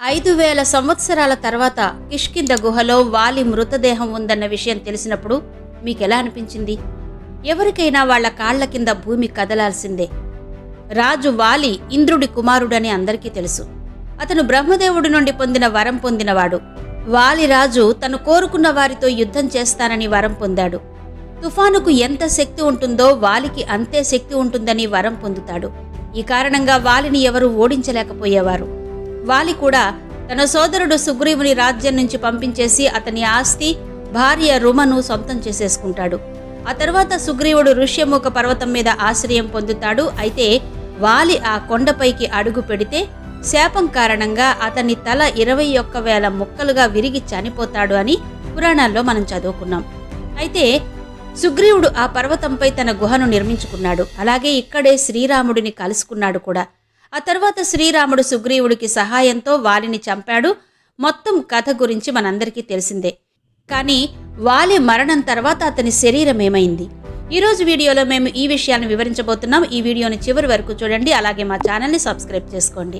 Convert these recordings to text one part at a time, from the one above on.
ఐదు వేల సంవత్సరాల తర్వాత కిష్కింద గుహలో వాలి మృతదేహం ఉందన్న విషయం తెలిసినప్పుడు మీకెలా అనిపించింది? ఎవరికైనా వాళ్ళ కాళ్ళ కింద భూమి కదలాల్సిందే. రాజు వాలి ఇంద్రుడి కుమారుడని అందరికీ తెలుసు. అతను బ్రహ్మదేవుడి నుండి పొందిన వరం పొందినవాడు. వాలి రాజు తను కోరుకున్న వారితో యుద్ధం చేస్తానని వరం పొందాడు. తుఫానుకు ఎంత శక్తి ఉంటుందో వాలికి అంతే శక్తి ఉంటుందని వరం పొందుతాడు. ఈ కారణంగా వాలిని ఎవరూ ఓడించలేకపోయేవారు. వాలి కూడా తన సోదరుడు సుగ్రీవుని రాజ్యం నుంచి పంపించేసి అతని ఆస్తి భార్య రుమను సొంతం చేసేసుకుంటాడు. ఆ తర్వాత సుగ్రీవుడు ఋష్యముఖ పర్వతం మీద ఆశ్రయం పొందుతాడు. అయితే వాలి ఆ కొండపైకి అడుగు పెడితే శాపం కారణంగా అతని తల ఇరవై ఒక్క వేల ముక్కలుగా విరిగి చనిపోతాడు అని పురాణాల్లో మనం చదువుకున్నాం. అయితే సుగ్రీవుడు ఆ పర్వతంపై తన గుహను నిర్మించుకున్నాడు. అలాగే ఇక్కడే శ్రీరాముడిని కలుసుకున్నాడు కూడా. ఆ తర్వాత శ్రీరాముడు సుగ్రీవుడికి సహాయంతో వాలిని చంపాడు. మొత్తం కథ గురించి మనందరికీ తెలిసిందే. కానీ వాలి మరణం తర్వాత అతని శరీరం ఏమైంది? ఈరోజు వీడియోలో మేము ఈ విషయాన్ని వివరించబోతున్నాం. ఈ వీడియోని చివరి వరకు చూడండి. అలాగే మా ఛానల్ని సబ్స్క్రైబ్ చేసుకోండి.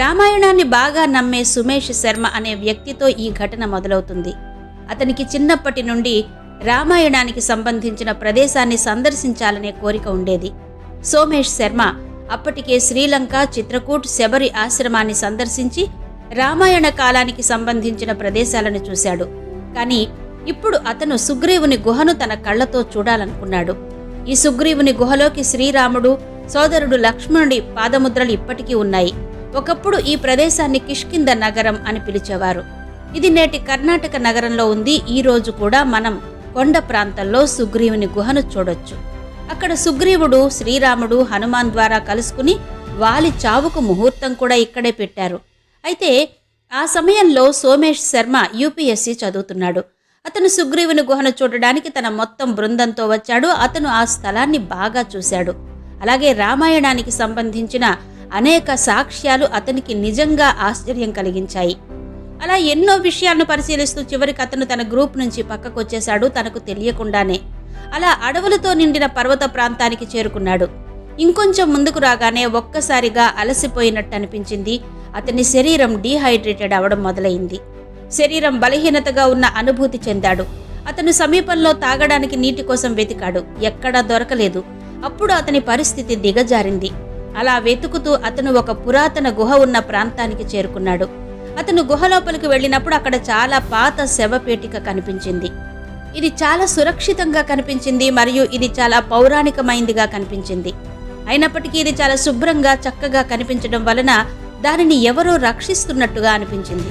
రామాయణాన్ని బాగా నమ్మే సుమేష్ శర్మ అనే వ్యక్తితో ఈ ఘటన మొదలవుతుంది. అతనికి చిన్నప్పటి నుండి రామాయణానికి సంబంధించిన ప్రదేశాన్ని సందర్శించాలనే కోరిక ఉండేది. సోమేష్ శర్మ అప్పటికే శ్రీలంక చిత్రకూట్ శబరి ఆశ్రమాన్ని సందర్శించి రామాయణ కాలానికి సంబంధించిన ప్రదేశాలను చూశాడు. కానీ ఇప్పుడు అతను సుగ్రీవుని గుహను తన కళ్ళతో చూడాలనుకున్నాడు. ఈ సుగ్రీవుని గుహలోకి శ్రీరాముడు సోదరుడు లక్ష్మణుడి పాదముద్రలు ఇప్పటికీ ఉన్నాయి. ఒకప్పుడు ఈ ప్రదేశాన్ని కిష్కింద నగరం అని పిలిచేవారు. ఇది నేటి కర్ణాటక నగరంలో ఉంది. ఈ రోజు కూడా మనం కొండ ప్రాంతంలో సుగ్రీవుని గుహను చూడొచ్చు. అక్కడ సుగ్రీవుడు శ్రీరాముడు హనుమాన్ ద్వారా కలుసుకుని వాలి చావుకు ముహూర్తం కూడా ఇక్కడే పెట్టారు. అయితే ఆ సమయంలో సోమేష్ శర్మ యూపీఎస్సీ చదువుతున్నాడు. అతను సుగ్రీవుని గుహను చూడడానికి తన మొత్తం బృందంతో వచ్చాడు. అతను ఆ స్థలాన్ని బాగా చూశాడు. అలాగే రామాయణానికి సంబంధించిన అనేక సాక్ష్యాలు అతనికి నిజంగా ఆశ్చర్యం కలిగించాయి. అలా ఎన్నో విషయాలను పరిశీలిస్తూ చివరికి అతను తన గ్రూప్ నుంచి పక్కకు వచ్చేశాడు తనకు తెలియకుండానే. అలా అడవులతో నిండిన పర్వత ప్రాంతానికి చేరుకున్నాడు. ఇంకొంచెం ముందుకు రాగానే ఒక్కసారిగా అలసిపోయినట్టు అనిపించింది అతని శరీరం డీహైడ్రేటెడ్ అవడం మొదలైంది. శరీరం బలహీనతగా ఉన్న అనుభూతి చెందాడు. అతను సమీపంలో తాగడానికి నీటి కోసం వెతికాడు. ఎక్కడా దొరకలేదు. అప్పుడు అతని పరిస్థితి దిగజారింది. అలా వెతుకుతూ అతను ఒక పురాతన గుహ ఉన్న ప్రాంతానికి చేరుకున్నాడు. అతను గుహ లోపలికి వెళ్ళినప్పుడు అక్కడ చాలా పాత శవపేటిక కనిపించింది. ఇది చాలా సురక్షితంగా కనిపించింది మరియు ఇది చాలా పౌరాణికమైందిగా కనిపించింది. అయినప్పటికీ ఇది చాలా శుభ్రంగా చక్కగా కనిపించడం వలన దానిని ఎవరో రక్షిస్తున్నట్టుగా అనిపించింది.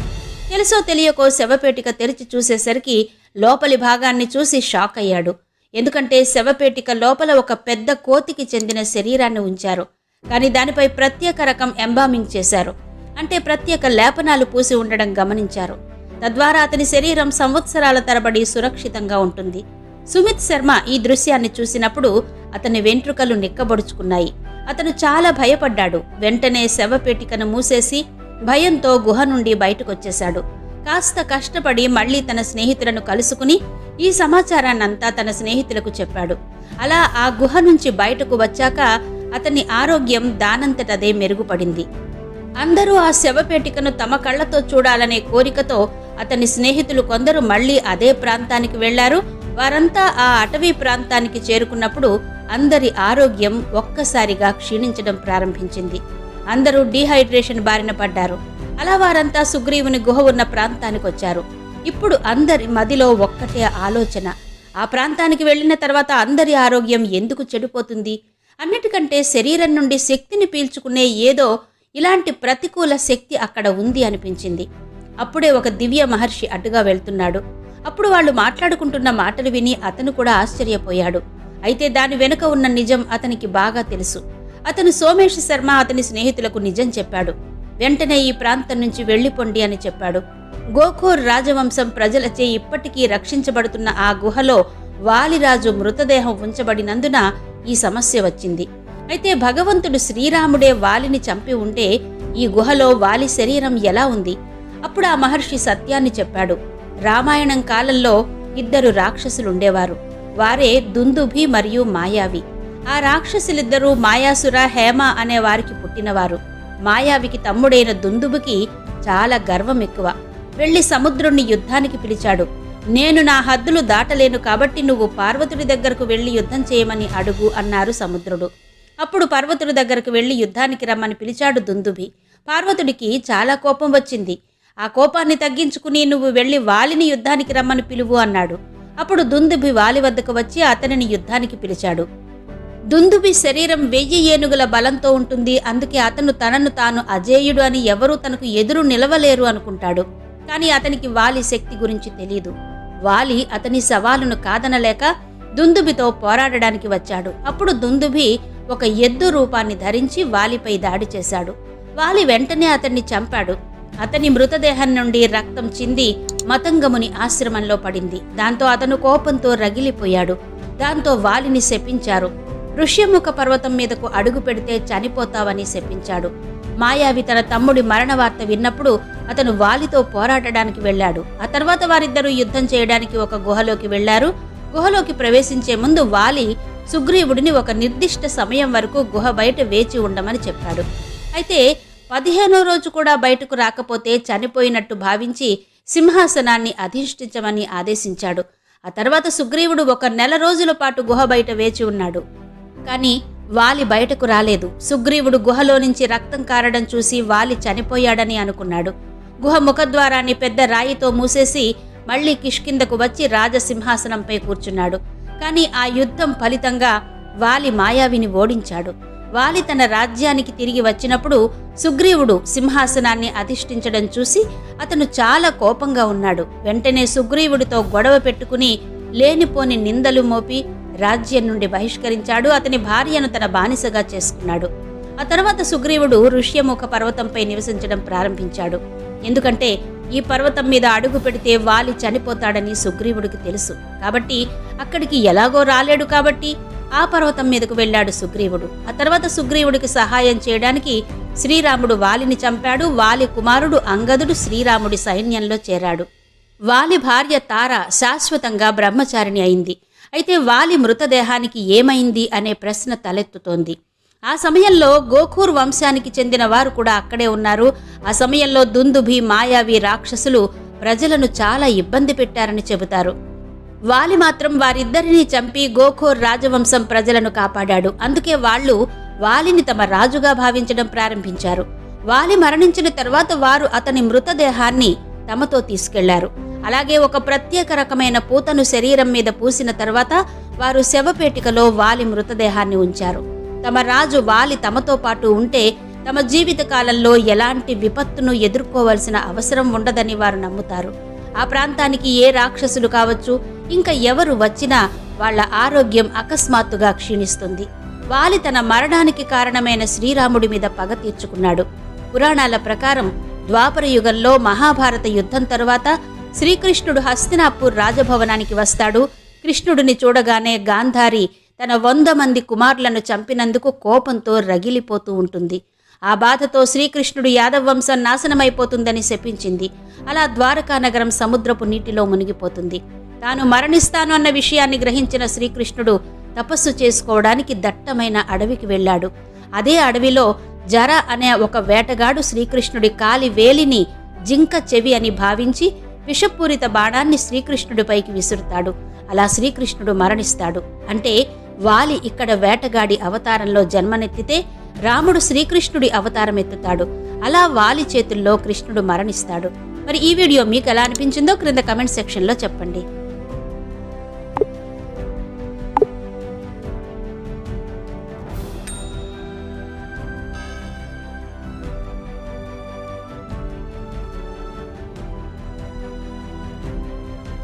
తెలుసో తెలియకో శవపేటిక తెరిచి చూసేసరికి లోపలి భాగాన్ని చూసి షాక్ అయ్యాడు. ఎందుకంటే శవపేటిక లోపల ఒక పెద్ద కోతికి చెందిన శరీరాన్ని ఉంచారు. కానీ దానిపై ప్రత్యేక రకం ఎంబామింగ్ చేశారు. అంటే ప్రత్యేక లేపనాలు పూసి ఉండడం గమనించారు. తద్వారా అతని శరీరం సంవత్సరాల తరబడి సురక్షితంగా ఉంటుంది. సుమిత్ శర్మ ఈ దృశ్యాన్ని చూసినప్పుడు అతని వెంట్రుకలు నిక్కబొడుచుకున్నాయి. అతను చాలా భయపడ్డాడు. వెంటనే శవపేటికను మూసేసి భయంతో గుహ నుండి బయటకొచ్చేశాడు. కాస్త కష్టపడి మళ్ళీ తన స్నేహితులను కలుసుకుని ఈ సమాచారాన్నంతా తన స్నేహితులకు చెప్పాడు. అలా ఆ గుహ నుంచి బయటకు వచ్చాక అతని ఆరోగ్యం దానంతటదే మెరుగుపడింది. అందరూ ఆ శవపేటికను తమ కళ్ళతో చూడాలనే కోరికతో అతని స్నేహితులు కొందరు మళ్ళీ అదే ప్రాంతానికి వెళ్ళారు. వారంతా ఆ అటవీ ప్రాంతానికి చేరుకున్నప్పుడు అందరి ఆరోగ్యం ఒక్కసారిగా క్షీణించడం ప్రారంభించింది. అందరూ డీహైడ్రేషన్ బారిన పడ్డారు. అలా వారంతా సుగ్రీవుని గుహ ఉన్న ప్రాంతానికి వచ్చారు. ఇప్పుడు అందరి మదిలో ఒక్కటే ఆలోచన. ఆ ప్రాంతానికి వెళ్ళిన తర్వాత అందరి ఆరోగ్యం ఎందుకు చెడిపోతుంది? అన్నిటికంటే శరీరం నుండి శక్తిని పీల్చుకునే ఏదో ఇలాంటి ప్రతికూల శక్తి అక్కడ ఉంది అనిపించింది. అప్పుడే ఒక దివ్య మహర్షి అటుగా వెళ్తున్నాడు. అప్పుడు వాళ్ళు మాట్లాడుకుంటున్న మాటలు విని అతను కూడా ఆశ్చర్యపోయాడు. అయితే దాని వెనుక ఉన్న నిజం అతనికి బాగా తెలుసు. అతను సోమేష్ శర్మ అతని స్నేహితులకు నిజం చెప్పాడు. వెంటనే ఈ ప్రాంతం నుంచి వెళ్ళిపోండి అని చెప్పాడు. గోఖోర్ రాజవంశం ప్రజలచే ఇప్పటికీ రక్షించబడుతున్న ఆ గుహలో వాలిరాజు మృతదేహం ఉంచబడినందున ఈ సమస్య వచ్చింది. అయితే భగవంతుడు శ్రీరాముడే వాలిని చంపి ఉంటే ఈ గుహలో వాలి శరీరం ఎలా ఉంది? అప్పుడు ఆ మహర్షి సత్యాన్ని చెప్పాడు. రామాయణం కాలంలో ఇద్దరు రాక్షసులుండేవారు. వారే దుందుభి మరియు మాయావి. ఆ రాక్షసులిద్దరూ మాయాసుర హేమ అనే వారికి పుట్టినవారు. మాయావికి తమ్ముడైన దుందుబుకి చాలా గర్వం ఎక్కువ వెళ్ళి సముద్రుణ్ణి యుద్ధానికి పిలిచాడు. నేను నా హద్దులు దాటలేను కాబట్టి నువ్వు పార్వతుడి దగ్గరకు వెళ్ళి యుద్ధం చేయమని అడుగు అన్నారు సముద్రుడు. అప్పుడు పర్వతుడి దగ్గరకు వెళ్ళి యుద్ధానికి రమ్మని పిలిచాడు దుందుభి. పార్వతుడికి చాలా కోపం వచ్చింది. ఆ కోపాన్ని తగ్గించుకుని నువ్వు వెళ్ళి వాలిని యుద్ధానికి రమ్మని పిలువు అన్నాడు. అప్పుడు దుందుబి వాలి వద్దకు వచ్చి అతనిని యుద్ధానికి పిలిచాడు. దుందుబి శరీరం వెయ్యి ఏనుగుల బలంతో ఉంటుంది. అందుకే అతను తనను తాను అజేయుడు అని ఎవరూ తనకు ఎదురు నిలవలేరు అనుకుంటాడు. కానీ అతనికి వాలి శక్తి గురించి తెలియదు వాలి అతని సవాలును కాదనలేక దుందుబితో పోరాడడానికి వచ్చాడు. అప్పుడు దుందుబి ఒక ఎద్దు రూపాన్ని ధరించి వాలిపై దాడి చేశాడు. వాలి వెంటనే అతన్ని చంపాడు. అతని మృతదేహం నుండి రక్తం చింది మతంగముని ఆశ్రమంలో పడింది. దాంతో అతను కోపంతో రగిలిపోయాడు. దాంతో వాలిని శపించారు. ఋష్యముఖ పర్వతం మీదకు అడుగు పెడితే చనిపోతావని శపించాడు. మాయావి తన తమ్ముడి మరణ వార్త విన్నప్పుడు అతను వాలితో పోరాటడానికి వెళ్ళాడు. ఆ తర్వాత వారిద్దరూ యుద్ధం చేయడానికి ఒక గుహలోకి వెళ్ళారు గుహలోకి ప్రవేశించే ముందు వాలి సుగ్రీవుడిని ఒక నిర్దిష్ట సమయం వరకు గుహ బయట వేచి ఉండమని చెప్పాడు. అయితే పదిహేనో రోజు కూడా బయటకు రాకపోతే చనిపోయినట్టు భావించి సింహాసనాన్ని అధిష్ఠించమని ఆదేశించాడు. ఆ తర్వాత సుగ్రీవుడు ఒక నెల రోజుల పాటు గుహ బయట వేచి ఉన్నాడు. కానీ వాలి బయటకు రాలేదు. సుగ్రీవుడు గుహలో నుంచి రక్తం కారడం చూసి వాలి చనిపోయాడని అనుకున్నాడు. గుహ ముఖద్వారాన్ని పెద్ద రాయితో మూసేసి మళ్ళీ కిష్కిందకు వచ్చి రాజసింహాసనంపై కూర్చున్నాడు. కానీ ఆ యుద్ధం ఫలితంగా వాలి మాయావిని ఓడించాడు. వాలి తన రాజ్యానికి తిరిగి వచ్చినప్పుడు సుగ్రీవుడు సింహాసనాన్ని అధిష్ఠించడం చూసి అతను చాలా కోపంగా ఉన్నాడు. వెంటనే సుగ్రీవుడితో గొడవ పెట్టుకుని లేనిపోని నిందలు మోపి రాజ్యం నుండి బహిష్కరించాడు. అతని భార్యను తన బానిసగా చేసుకున్నాడు. ఆ తర్వాత సుగ్రీవుడు ఋష్యముఖ పర్వతంపై నివసించడం ప్రారంభించాడు. ఎందుకంటే ఈ పర్వతం మీద అడుగు పెడితే వాలి చనిపోతాడని సుగ్రీవుడికి తెలుసు. కాబట్టి అక్కడికి ఎలాగో రాలేడు కాబట్టి ఆ పర్వతం మీదకు వెళ్ళాడు సుగ్రీవుడు. ఆ తర్వాత సుగ్రీవుడికి సహాయం చేయడానికి శ్రీరాముడు వాలిని చంపాడు. వాలి కుమారుడు అంగదుడు శ్రీరాముడి సైన్యంలో చేరాడు. వాలి భార్య తార శాశ్వతంగా బ్రహ్మచారిణి అయింది. అయితే వాలి మృతదేహానికి ఏమైంది అనే ప్రశ్న తలెత్తుతోంది. ఆ సమయంలో గోఖూర్ వంశానికి చెందిన వారు కూడా అక్కడే ఉన్నారు. ఆ సమయంలో దుందుభి మాయావి రాక్షసులు ప్రజలను చాలా ఇబ్బంది పెట్టారని చెబుతారు. వాలి మాత్రం వారిద్దరినీ చంపి గోఖోర్ రాజవంశం ప్రజలను కాపాడాడు. అందుకే వాళ్ళు వాలిని తమ రాజుగా భావించడం ప్రారంభించారు. వాలి మరణించిన తర్వాత వారు అతని మృతదేహాన్ని తమతో తీసుకెళ్ళారు. అలాగే ఒక ప్రత్యేక రకమైన పూతను శరీరం మీద పూసిన తర్వాత వారు శవపేటికలో వాలి మృతదేహాన్ని ఉంచారు. తమ రాజు వాలి తమతో పాటు ఉంటే తమ జీవిత కాలంలో ఎలాంటి విపత్తును ఎదుర్కోవలసిన అవసరం ఉండదని వారు నమ్ముతారు. ఆ ప్రాంతానికి ఏ రాక్షసులు కావచ్చు ఇంకా ఎవరు వచ్చినా వాళ్ళ ఆరోగ్యం అకస్మాత్తుగా క్షీణిస్తుంది. వాలి తన మరణానికి కారణమైన శ్రీరాముడి మీద పగ తీర్చుకున్నాడు. పురాణాల ప్రకారం ద్వాపర యుగంలో మహాభారత యుద్ధం తరువాత శ్రీకృష్ణుడు హస్తినాపూర్ రాజభవనానికి వస్తాడు. కృష్ణుడిని చూడగానే గాంధారి తన వంద మంది కుమారులను చంపినందుకు కోపంతో రగిలిపోతూ ఉంటుంది. ఆ బాధతో శ్రీకృష్ణుడు యాదవ వంశం నాశనమైపోతుందని శపించింది. అలా ద్వారకా నగరం సముద్రపు నీటిలో మునిగిపోతుంది. తాను మరణిస్తాను అన్న విషయాన్ని గ్రహించిన శ్రీకృష్ణుడు తపస్సు చేసుకోవడానికి దట్టమైన అడవికి వెళ్ళాడు. అదే అడవిలో జర అనే ఒక వేటగాడు శ్రీకృష్ణుడి కాలి వేలిని జింక చెవి అని భావించి విషపూరిత బాణాన్ని శ్రీకృష్ణుడిపైకి విసురుతాడు. అలా శ్రీకృష్ణుడు మరణిస్తాడు. అంటే వాలి ఇక్కడ వేటగాడి అవతారంలో జన్మనెత్తితే రాముడు శ్రీకృష్ణుడి అవతారం ఎత్తుతాడు. అలా వాలి చేతుల్లో కృష్ణుడు మరణిస్తాడు. మరి ఈ వీడియో మీకు ఎలా అనిపించిందో క్రింద కమెంట్ సెక్షన్లో చెప్పండి.